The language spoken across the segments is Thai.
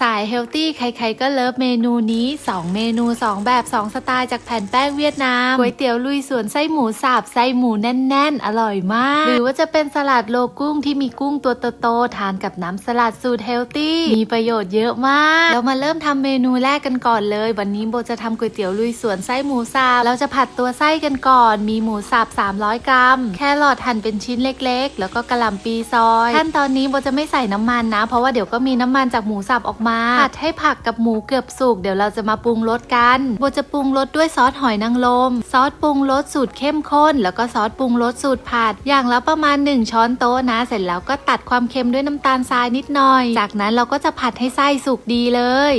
สายเฮลตี้ใครๆก็เลิฟเมนูนี้ 2 เมนู 2 แบบ 2 สไตล์จากแผ่นแป้งเวียดนามก๋วยเตี๋ยวลุยสวนไส้หมูสับไส้หมูแน่น ๆ อร่อยมาก หรือว่าจะเป็นสลัดโลกุ้งที่มีกุ้งตัวโตๆทานกับน้ำสลัดสูตรเฮลตี้มีประโยชน์เยอะมากเรามาเริ่มทำเมนูแรกกันก่อนเลย วันนี้โบจะทำก๋วยเตี๋ยวลุยสวนไส้หมูสับเราจะผัดตัวไส้กันก่อน มีหมูสับ300 กรัม แครอทหั่นเป็นชิ้นเล็ก ๆ แล้วก็กระหล่ำปีซอยขั้นตอนนี้โบจะไม่ใส่น้ำมันนะ เพราะว่าเดี๋ยวก็มีน้ำมันจากหมูสับออกมาผัดให้ผักกับหมูเกือบสุกเดี๋ยวเราจะมาปรุงรสกันโบจะปรุงรสด้วยซอสหอยนางรมซอสปรุงรสสูตรเข้มข้น แล้วก็ซอสปรุงรสสูตรผัด อย่างละประมาณ 1 ช้อนโต๊ะนะ เสร็จแล้วก็ตัดความเค็มด้วยน้ำตาลทรายนิดหน่อย จากนั้นเราก็จะผัดให้ไส้สุกดีเลย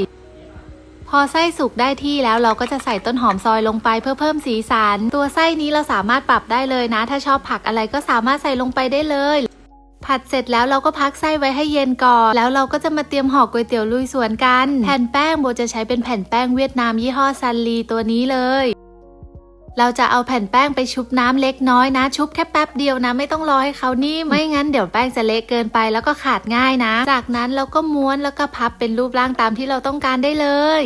พอไส้สุกได้ที่แล้วเราก็จะใส่ต้นหอมซอยลงไปเพื่อเพิ่มสีสัน ตัวไส้นี้เราสามารถปรับได้เลยนะ ถ้าชอบผักอะไรก็สามารถใส่ลงไปได้เลย ผัดเสร็จแล้วเราก็พักไส้ไว้ให้เย็นก่อน แล้วเราก็จะมาเตรียมห่อก๋วยเตี๋ยวลุยสวนกัน แผ่นแป้งโบจะใช้เป็นแผ่นแป้งเวียดนามยี่ห้อซันลีตัวนี้เลยเราจะเอาแผ่นแป้งไปชุบน้ำเล็กน้อยนะ ชุบแค่แป๊บเดียวนะ ไม่ต้องรอให้เขานิ่มไม่งั้นเดี๋ยวแป้งจะเละเกินไปแล้วก็ขาดง่ายนะ จากนั้นเราก็ม้วนแล้วก็พับเป็นรูปร่างตามที่เราต้องการได้เลย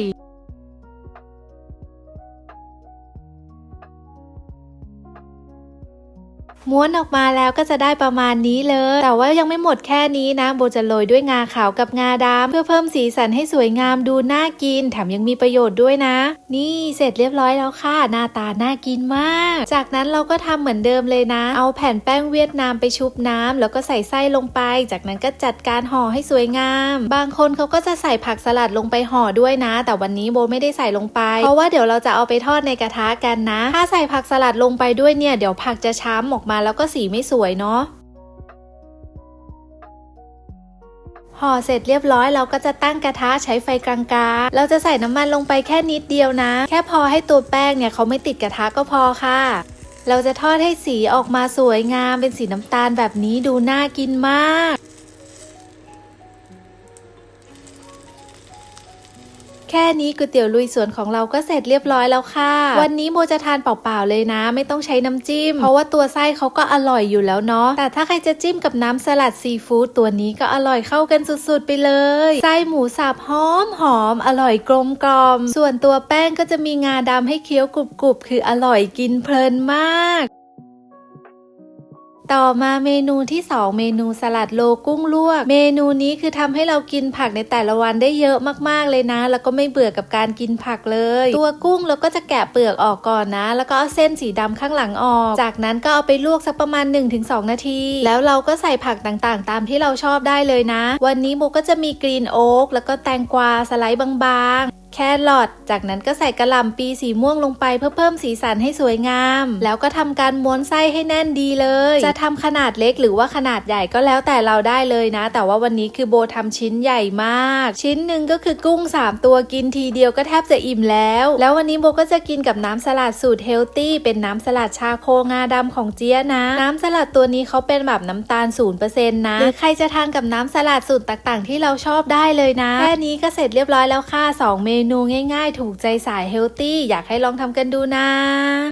ม้วนออกมาแล้วก็จะได้ประมาณนี้เลย แต่ว่ายังไม่หมดแค่นี้นะ โบจะโรยด้วยงาขาวกับงาดำเพื่อเพิ่มสีสันให้สวยงามดูน่ากิน แถมยังมีประโยชน์ด้วยนะ นี่เสร็จเรียบร้อยแล้วค่ะ หน้าตาน่ากินมาก จากนั้นเราก็ทำเหมือนเดิมเลยนะ เอาแผ่นแป้งเวียดนามไปชุบน้ำแล้วก็ใส่ไส้ลงไป จากนั้นก็จัดการห่อให้สวยงาม บางคนเขาก็จะใส่ผักสลัดลงไปห่อด้วยนะ แต่วันนี้โบไม่ได้ใส่ลงไป เพราะว่าเดี๋ยวเราจะเอาไปทอดในกระทะกันนะ ถ้าใส่ผักสลัดลงไปด้วยเนี่ยเดี๋ยวผักจะช้ำออกมาแล้วก็สีไม่สวยเนาะห่อเสร็จเรียบร้อยเราก็จะตั้งกระทะใช้ไฟกลางๆ เราจะใส่น้ำมันลงไปแค่นิดเดียวนะ แค่พอให้ตัวแป้งเนี่ยเขาไม่ติดกระทะก็พอค่ะ เราจะทอดให้สีออกมาสวยงามเป็นสีน้ำตาลแบบนี้ดูน่ากินมาก แค่นี้ก๋วยเตี๋ยวลุยสวนของเราก็เสร็จเรียบร้อยแล้วค่ะ วันนี้โมจะทานเปล่าๆเลยนะ ไม่ต้องใช้น้ำจิ้ม เพราะว่าตัวไส้เขาก็อร่อยอยู่แล้วเนาะแต่ถ้าใครจะจิ้มกับน้ำสลัดซีฟู้ดตัวนี้ก็อร่อยเข้ากันสุดๆไปเลยไส้หมูสับหอมหอมอร่อยกลมกล่อม ส่วนตัวแป้งก็จะมีงาดำให้เคี้ยวกรุบๆคืออร่อยกินเพลินมาก ต่อมาเมนูที่ 2 เมนูสลัดโลกุ้งลวก เมนูนี้คือทำให้เรากินผักในแต่ละวันได้เยอะมากๆเลยนะ แล้วก็ไม่เบื่อกับการกินผักเลย ตัวกุ้งเราก็จะแกะเปลือกออกก่อนนะ แล้วก็เอาเส้นสีดำข้างหลังออก จากนั้นก็เอาไปลวกสักประมาณ 1-2 นาที แล้วเราก็ใส่ผักต่างๆ ตามที่เราชอบได้เลยนะ วันนี้โบก็จะมีกรีนโอ๊กแล้วก็แตงกวาสไลด์บางๆ ครอทจากนั้นก็ใส่กระหล่ำปีสีม่วงลงไปเพื่อเพิ่มสีสันให้สวยงาม แล้วก็ทำการม้วนไส้ให้แน่นดีเลย จะทำขนาดเล็กหรือว่าขนาดใหญ่ก็แล้วแต่เราได้เลยนะ แต่ว่าวันนี้คือโบทำชิ้นใหญ่มาก ชิ้นหนึ่งก็คือกุ้ง 3 ตัวกินทีเดียวก็แทบจะอิ่มแล้ว แล้ววันนี้โบก็จะกินกับน้ำสลัดสูตรเฮลตี้เป็นน้ำสลัดชาโคงาดำของเจี๊ยนะ น้ำสลัดตัวนี้เขาเป็นแบบน้ำตาล0%นะหรือใครจะทานกับน้ำสลัดสูตรต่างๆ ที่เราชอบได้เลยนะแค่นี้ก็เสร็จเรียบร้อยแล้วค่ะ2เมนนูง่ายๆ ถูกใจสายเฮลตี้ อยากให้ลองทำกันดูนะ